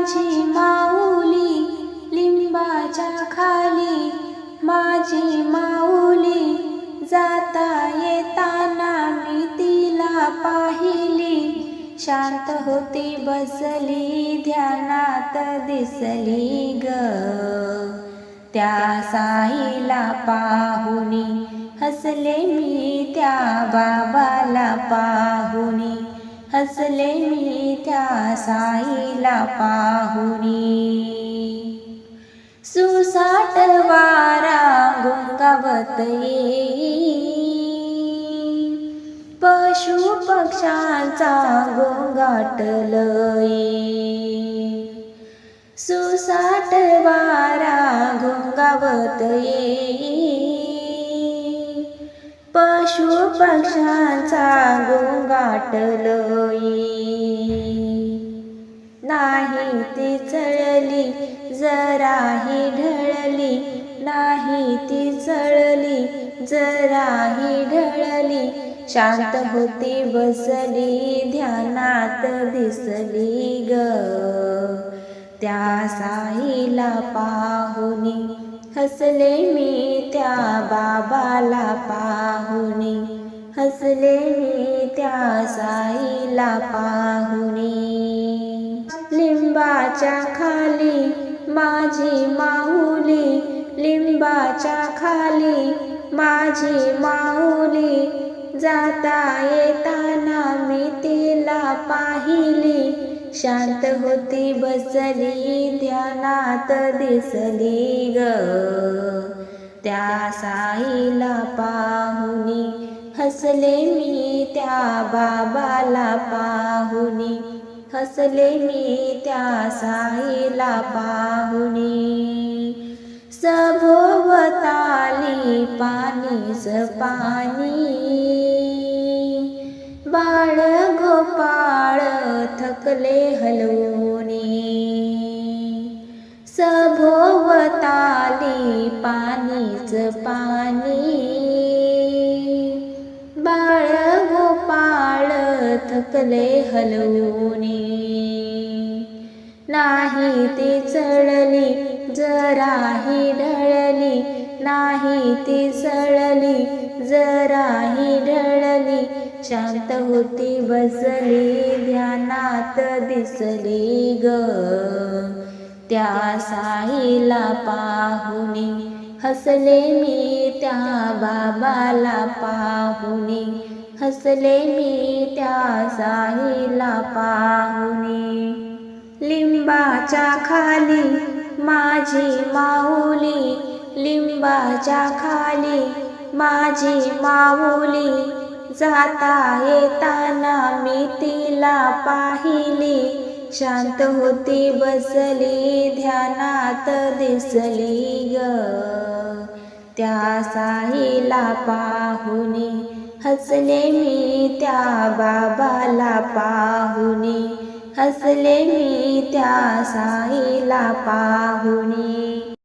माझी माऊली लिंबाच्या खाली माझी माऊली जाता येताना मी तिला पाहिली. शांत होती बसली ध्यानात दिसली ग. त्या साईला पाहुनी हसले मी त्या बाबाला पाहुनी. हसले मी त्या साईला पाहुनी सुसाट वारा गुंगावत येई. पशु पक्षांचा गोंगाट सुसाट वारा गुंगावत येई. पशु पक्षांचा गोंगाट नाही ती चळली जराही ढळली. नाही ती चळली जराही ढळली. शांत होती बसली ध्यानात दिसली ग. त्या साईला पाहुनी हसले मी त्या बाबाला पाहुणे. हसले मी त्या साईला पाहुणे. लिंबाच्या खाली माझी माऊली. लिंबाच्या खाली माझी माऊली. जाता येताना मी तिला पाहिली. शांत होती बसली ध्यानात दिसली ग. त्या साईला पाहुनी. हसले मी त्या बाबाला पाहुनी. हसले मी त्या साईला पाहुनी. सभोवताली पाणीच पाणी बाळ गोपाळ थकले हलवूनी. सभोवताली पाणी पाणी बाळ गोपाळ थकले हलवूनी. नाही ती चढली जराही ढळली. नाही ती सळली जराही ढळली. शांत होती बसली ध्यानात दिसली ग. त्या साईला पाहुनी हसले मी त्या बाबाला पाहुनी हसले मी त्या साईला पाहुनी लिंबाच्या खाली माझी माऊली. लिंबाच्या खाली माझी माऊली. जाता येताना मी तिला पाहिली. शांत होती बसली ध्यानात दिसली ग. त्या साईला पाहुनी हसले मी त्या बाबाला पाहुनी हसले मी त्या साईला पाहुनी